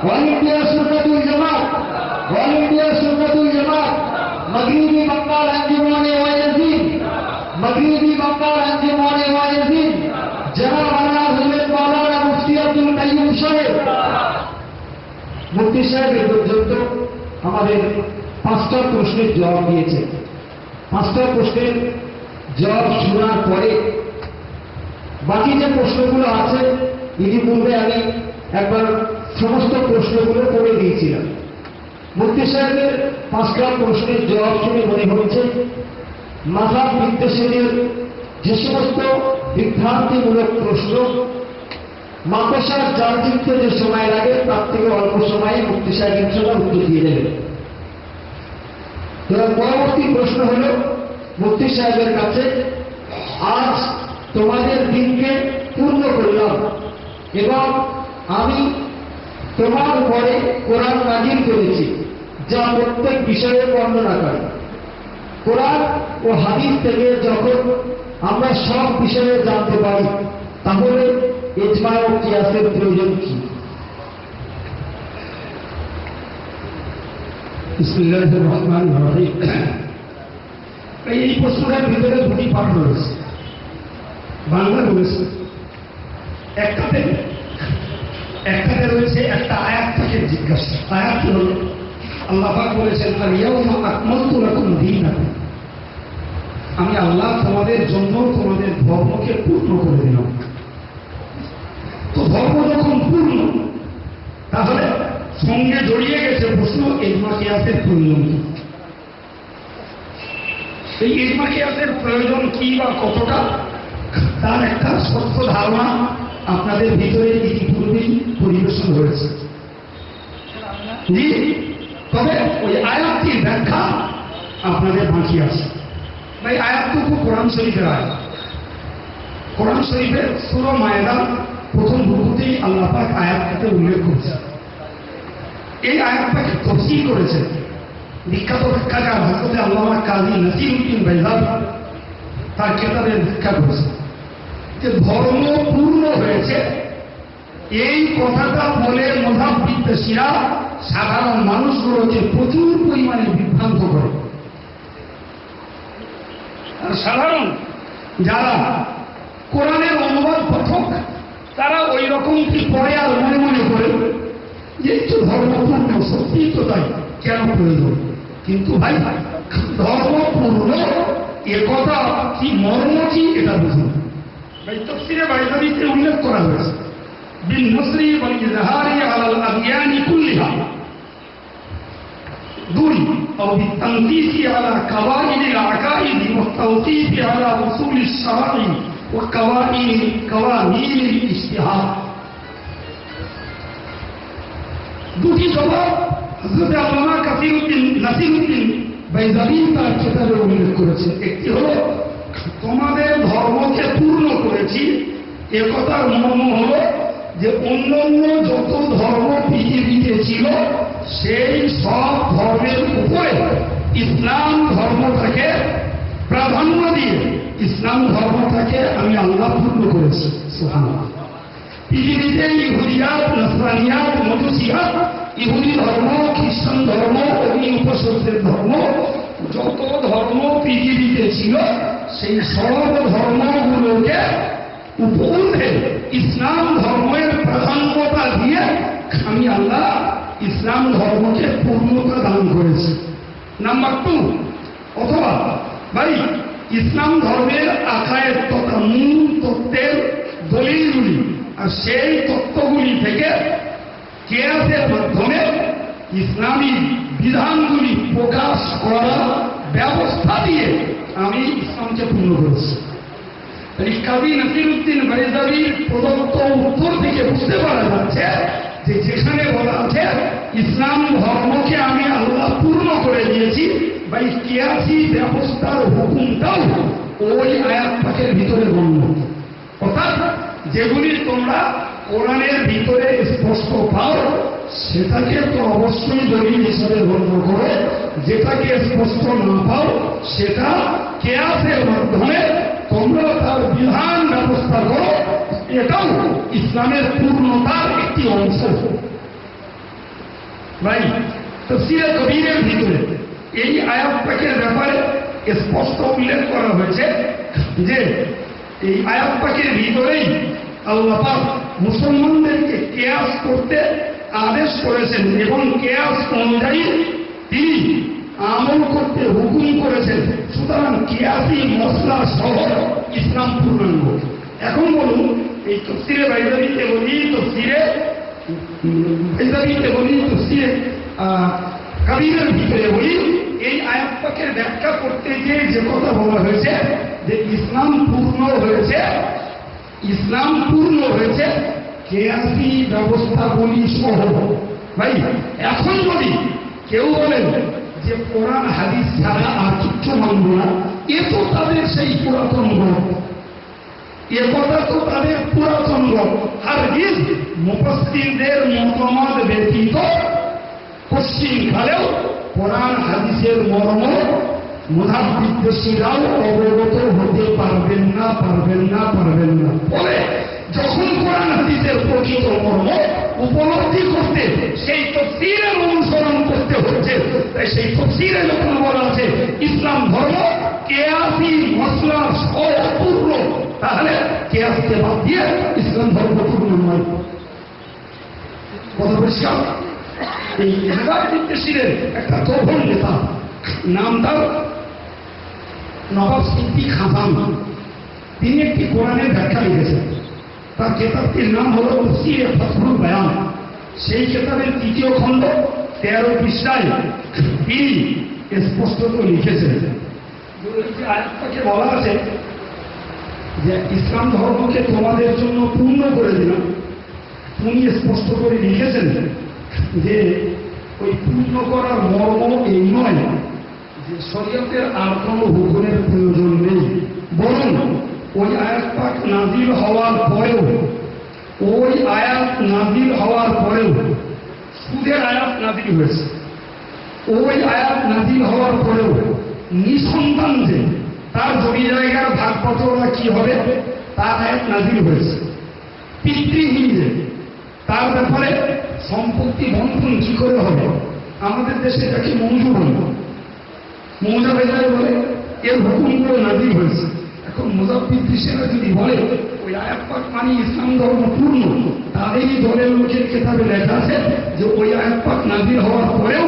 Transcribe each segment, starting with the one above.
All India Sunnatul Jamaat all India Sunnatul Jamaat Maghribi Bangal Anjumane Waizin Maghribi Bangal Anjumane Waizin জনাব আল্লাহ হযরত মাওলানা মুফতি আব্দুল কাইয়ুম সাহেব মুফতি সাহেব এ পর্যন্ত আমাদের পাঁচটা প্রশ্নের জবাব দিয়েছে পাঁচটা প্রশ্নের জবাব শোনার পরে বাকি যে প্রশ্নগুলো আছে ইতিপূর্বে আমি একবার সমস্ত প্রশ্নগুলো করে দিয়েছিলাম। মুফতি সাহেবের পাঁচটা প্রশ্নের জবাব শুনে মনে হচ্ছে মাথার বিদ্বেষের যে সমস্ত বিভ্রান্তিমূলক প্রশ্ন মাকসার জিততে যে সময় লাগে, তার থেকে অল্প সময়ে মুক্তি সাহেব ইনশাল্লাহ উত্তর দিয়ে এবার পরবর্তী প্রশ্ন হল, মুফতি সাহেবের কাছে, আজ তোমাদের দিনকে পূর্ণ করলাম এবং আমি তোমার উপরে কোরআন নাজির করেছি যা প্রত্যেক বিষয়ে বর্ণনা করে। কোরআন ও হাদিস থেকে যখন আমরা সব বিষয়ে জানতে পারি, তাহলে এজমা ও কিয়াসের প্রয়োজন কি? এই প্রশ্নটার ভিতরে দুটি পাঠ রয়েছে। বাংলা রয়েছে। একটাতে একটাতে রয়েছে একটা আয়াত থেকে জিজ্ঞাসা। আয়াত হল, আল্লাহ বলেছেন, আর ইয়াউমা আকমালতু লাকুম দীনাকুম। আমি আল্লাহ তোমাদের জন্য তোমাদের ধর্মকে পূর্ণ করে দিলাম। তো ধর্ম যখন পূর্ণ, তাহলে সঙ্গে জড়িয়ে গেছে প্রশ্ন এজমা কিয়াসের প্রয়োজন কি? এই এজমা কিয়াসের প্রয়োজন কি বা কতটা? তার একটা স্বচ্ছ ধারণা আপনাদের ভিতরে ইতিপূর্বেই পরিবেশন হয়েছে তবে ওই আয়াতটির ব্যাখ্যা আপনাদের বাকি আছে। ভাই আয়াতটুকু কোরআন শরীফের আয়াত। কোরআন শরীফের সুর মায়দা প্রথম রুকুতেই আল্লাহ পাক আয়াতটাকে উল্লেখ করছে এই আয়াতটাকে তফসিল করেছে বিখ্যাত ব্যাখ্যাকার হজরতে আল্লাহ কাজী নাসির উদ্দিন বাইজাব তার কেতাবের ব্যাখ্যা করেছে যে ধর্ম পূর্ণ হয়েছে, এই কথাটা বলে মধাব বিদ্বেষীরা সাধারণ মানুষগুলোকে প্রচুর পরিমাণে বিভ্রান্ত করে। আর সাধারণ যারা কোরআনের অনুবাদ পথক তারা ওই রকম কি পরে আর মনে মনে করে যে তো ধর্মপূর্ণ সত্যি তো তাই, কেন প্রয়োজন? কিন্তু ভাই ধর্মপূর্ণ একথা কি মর্ম কি, এটা বুঝুন। ভাই তফসিরে বাইজাবিতে উল্লেখ করা হয়েছে বিন নসরি বল ইজহারি আলাল আদিয়ানি কুল্লিহা দুই أو بالتنقيس على قواعد العقائد والتوقيف على أصول الشرائع وقوانين قوانين الاجتهاد দুটি জবাব হজরত আল্লামা কাসিরুদ্দিন নাসিরুদ্দিন বাইজাবি তার কেতাবে উল্লেখ করেছে একটি হলো তোমাদের ধর্মকে পূর্ণ করেছি। এ কথার মর্ম হল যে অন্যান্য যত ধর্ম পৃথিবীতে ছিল, সেই সব ধর্মের উপরে ইসলাম ধর্মটাকে প্রাধান্য দিয়ে ইসলাম ধর্মটাকে আমি আল্লাহ পূর্ণ করেছি। পৃথিবীতে ইহুদিয়াত, নসরানিয়াত, মজুসিয়াত, ইহুদি ধর্ম, খ্রিস্টান ধর্ম অগ্নি উপসর্গের ধর্ম, যত ধর্ম পৃথিবীতে ছিল সেই সব ধর্মগুলোকে উপরে ইসলাম ধর্মের প্রাধান্যতা দিয়ে আমি আল্লাহ ইসলাম ধর্মকে পূর্ণতা দান করেছি। নাম্বার টু অথবা ভাই, ইসলাম ধর্মের আকায়ের তথা মূল তত্ত্বের দলিলগুলি আর সেই তত্ত্বগুলি থেকে কেয়াসের মাধ্যমে ইসলামী বিধানগুলি প্রকাশ করার ব্যবস্থা দিয়ে আমি ইসলামকে পূর্ণ করেছি। কাজী নাসিরুদ্দিন বাইজাবির প্রদত্ত উত্তর থেকে বুঝতে পারা যাচ্ছে যে যেখানে বলা আছে, ইসলাম ধর্মকে আমি আল্লাহ পূর্ণ করে দিয়েছি, বা কেয়াসি ব্যবস্থার হুকুমটাও ওই আয়াত পাকের ভিতরে গণ্য অর্থাৎ যেগুলি তোমরা কোরআনের ভিতরে স্পষ্ট পাও, সেটাকে তো অবশ্যই দলিল হিসাবে গণ্য করো যেটাকে স্পষ্ট না পাও, সেটা কেয়াসের মাধ্যমে তোমরা তার বিধান ব্যবস্থা করো। এটাও ইসলামের পূর্ণতার একটি অংশ। ভাই তফসিরে কবিরের ভিতরে এই আয়াত পাকের ব্যাপারে স্পষ্ট উল্লেখ করা হয়েছে যে এই আয়াত পাকের ভিতরেই আল্লাহ পাক মুসলমানদেরকে কেয়াস করতে আদেশ করেছেন এবং কেয়াস অনুযায়ী তিনি আমল করতে হুকুম করেছেন। সুতরাং কেয়াসি মশলা সহ ইসলাম পূর্ণাঙ্গ এখন বলুন, এই তফসিরে বাইজাবিতে বলি, তফসিরে বাইজাবিতে বলি, তফসিরে কাবিরের ভিতরে বলি, এই আয়াত পাকের ব্যাখ্যা করতে গিয়ে যে কথা বলা হয়েছে, যে ইসলাম পূর্ণ হয়েছে, ইসলাম পূর্ণ হয়েছে, কেয়াসি ব্যবস্থা বলি সহ। ভাই, এখন যদি কেউ বলেন যে কোরআন, হাদিস ছাড়া আর কিচ্ছু মানব না। এ তো তাদের সেই পুরাতন গল্প এ কথা তো তাদের পুরাতন গল্প আর মুফাসসিরদের মতামত ব্যতীত পশ্চিম কালেও কোরআন, হাদিসের মর্ম মোধাব বিদ্বেষীরাও অবগত হতে পারবেন না পারবেন না পারবেন না। বলে যখন কোরআন, হাদিসের প্রকৃত মর্ম উপলব্ধি করতে সেই তফসিরের অনুসরণ করতে তাই সেই তফসিরে যখন বলা আছে, ইসলাম ধর্ম কেয়াসি মশলা অপূর্ণ। তাহলে কেয়াসকে বাদ দিয়ে ইসলাম ধর্ম পূর্ণ নয়। কথা পরিষ্কার? এই হেদায়ত বিদ্বেষীদের একটা প্রবল নেতা, নাম তার নবাব সিদ্দিক হাসান। তিনি একটি কোরআনের ব্যাখ্যা লিখেছেন। তার কেতাবটির নাম হল তফসিরে ফসলুল বয়ান। সেই কেতাবের তৃতীয় খণ্ড তেরো পৃষ্ঠায় তিনি স্পষ্টত লিখেছেন। আয়াতটাকে বলা আছে যে, ইসলাম ধর্মকে তোমাদের জন্য পূর্ণ করে দিলাম। উনি স্পষ্ট করে লিখেছেন যে, ওই পূর্ণ করার মর্ম এই নয় যে, শরীয়তের আর কোনো হুকুমের প্রয়োজন নেই। বরং ওই আয়াত পাক হওয়ার পরেও, ওই আয়াত নাজিল হওয়ার নাজিল হয়েছে। ওই আয়াত নাজিল হওয়ার পরেও নিঃসন্তান যে তার জমি জায়গার ভাগ পত্রটা কি হবে, তার আয়াত নাজিল হয়েছে। পিতৃহীন যে তার ব্যাপারে সম্পত্তি বন্ধন কি করে হবে? আমাদের দেশে এটাকে মঞ্জুর হল মৌজা বেজারে বলে, এর হুকুমগুলো নাজিল হয়েছে। এখন মুজাফির কৃষ্ণরা যদি বলে ওই আয়াত পাক মানে পূর্ণ। তাদেরই দলের লোকের লেখা আছে যে ওই আয়াত পাক হওয়ার পরেও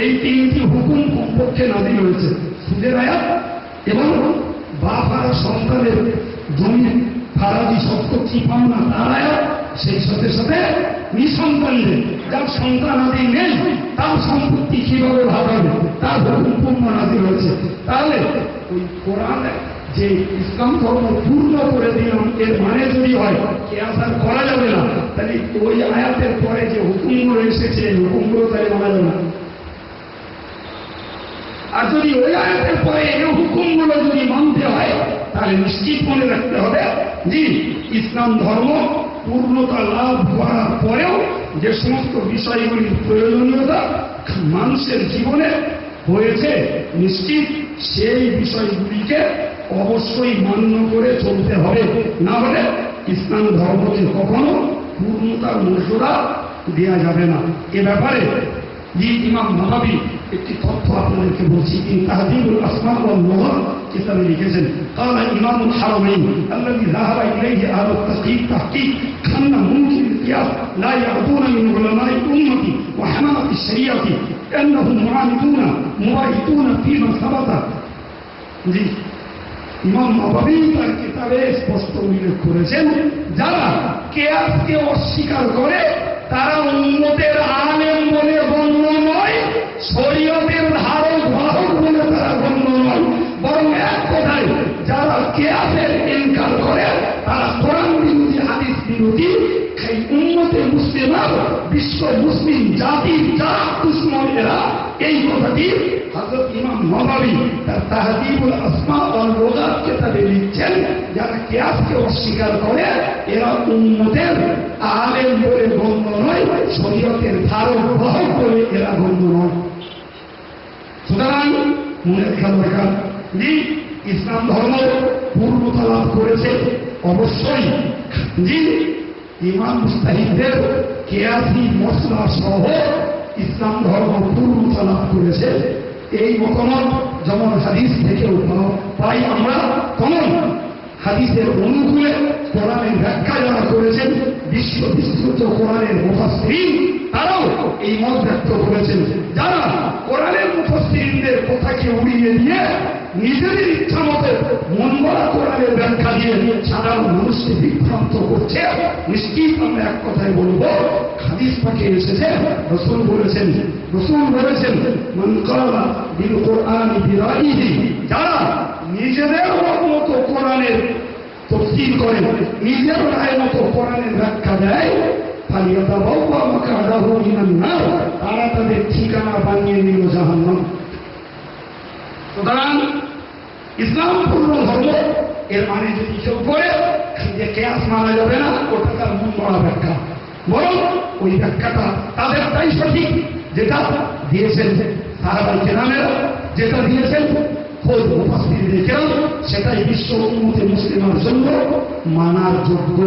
এই তিনটি হুকুম কমপক্ষে হয়েছে। সুদের আয়াত এবং বাপ আর সন্তানের জমি ফারাদি সম্পত্তি পাওনা তার আয়াত, সেই সাথে সাথে নিঃসন্তানদের, যার সন্তান আদি নেই, তার সম্পত্তি কীভাবে ভাগ হবে? তার হুকুম পূর্ণ নাজিল হয়েছে। তাহলে ওই কোরআন যে ইসলাম ধর্ম পূর্ণ করে দিলাম, এর মানে যদি হয় কে আসার করা যাবে না। তাহলে ওই আয়াতের পরে যে হুকুমগুলো এসেছে হুকুমগুলো তাহলে মানা যাবে না। আর যদি ওই আয়াতের পরে এই হুকুমগুলো যদি মানতে হয়, তাহলে নিশ্চিত মনে রাখতে হবে যে ইসলাম ধর্ম পূর্ণতা লাভ করার পরেও যে সমস্ত বিষয়গুলির প্রয়োজনীয়তা মানুষের জীবনে হয়েছে, নিশ্চিত সেই বিষয়গুলিকে অবশ্যই মান্য করে চলতে হবে না হলে ইসলাম ধর্মকে কখনো পূর্ণতার মর্যাদা দেওয়া যাবে না এ ব্যাপারে জি ইমাম নবাবি একটি তথ্য আপনাদেরকে বলছি তিনি তাহদিবুল আসমা ওয়াল লুগা কিতাবে লিখেছেন قال امام الحرمين الذي ذهب اليه اهل التحقيق تحقيق ان ممكن القياس لا يعدون من علماء امتي وحمله الشريعه انهم معاندون مبايتون فيما ثبت জি ইমাম নবাবী স্পষ্ট উল্লেখ করেছেন যারা কেয়াসকে অস্বীকার করে তারা উন্নতের আলেম বলে গণ্য নয় শরীয়তের ধারক বাহক বলে তারা গণ্য নয় বরং এক কথায় যারা কেয়াসের ইনকার করে তারা কোরআন বিরোধী হাদিস বিরোধী সেই উন্নতে মুসলিমার বিশ্ব মুসলিম জাতির যারা দুশ্মন এরা এই কথাটি হজরত ইমাম নবাবী তার তাহাদিবুল আসমা ও লোগাত কেতাবে লিখছেন যারা কেয়াসকে অস্বীকার করে, এরা উন্নতের আলেম বলে গণ্য নয়, শরীয়তের ধারক বাহক বলে এরা গণ্য নয়। সুতরাং মনে রাখা যে ইসলাম ধর্ম পূর্ণতা লাভ করেছে, অবশ্যই যে ইমাম মুস্তাহিদদের কেয়াসি মশলা সহ ইসলাম ধর্ম পূর্ণতা লাভ করেছে এই মতামত যেমন হাদিস থেকে পাই আমরা তেমন হাদিসের অনুকূলে কোরআনের ব্যাখ্যা যারা করেছেন, বিশ্ব বিস্তৃত কোরআনের মুফাসসিরিন, তারাও এই মত ব্যক্ত করেছেন। যারা কোরআনের মুফাসসিরিনদের কথাকে উড়িয়ে দিয়ে নিজেদের ইচ্ছা মতো মন গড়া কোরআনের ব্যাখ্যা দিয়ে সাধারণ মানুষকে বিভ্রান্ত করছে, নিশ্চিত আমরা এক কথায় বলব, হাদিস পাকে এসেছে, রসুল বলেছেন রসুল বলেছেন, মান কালা বিল কোরআন বিরাইহি, যারা নিজেদের মতো কোরআনের তফসিল করে, নিজের রায় মতো কোরআনের ব্যাখ্যা দেয় তারা তাদের ঠিকানা বানিয়ে নিল জাহান্নাম। সুতরাং ইসলাম পূর্ণ ধর্ম, এর মানে যদি কেউ করে, যে কেয়াস মানা যাবে না, ওটা তার মন করা ব্যাখ্যা। বরং ওই ব্যাখ্যাটা তাদেরটাই সঠিক, যেটা দিয়েছেন সাহাবাই কেরামেরা যেটা দিয়েছেন সেটাই বিশ্ব উন্মতি মুসলিমের জন্য মানার যোগ্য।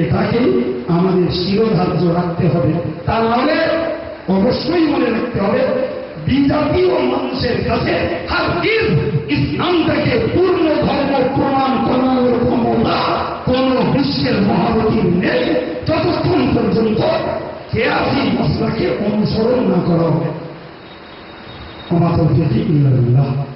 এটাকে আমাদের শিরোধার্য রাখতে হবে। তার নাহলে অবশ্যই মনে রাখতে হবে বিজাতীয় মানুষের কাছে ইসলামটাকে পূর্ণ ধর্ম প্রমাণ করানোর ক্ষমতা কোন বিশ্বের মহারথীর নেই। যতক্ষণ পর্যন্ত কেয়াসি মশলাকে অনুসরণ না করা হবে। 妈妈都不定还记你呢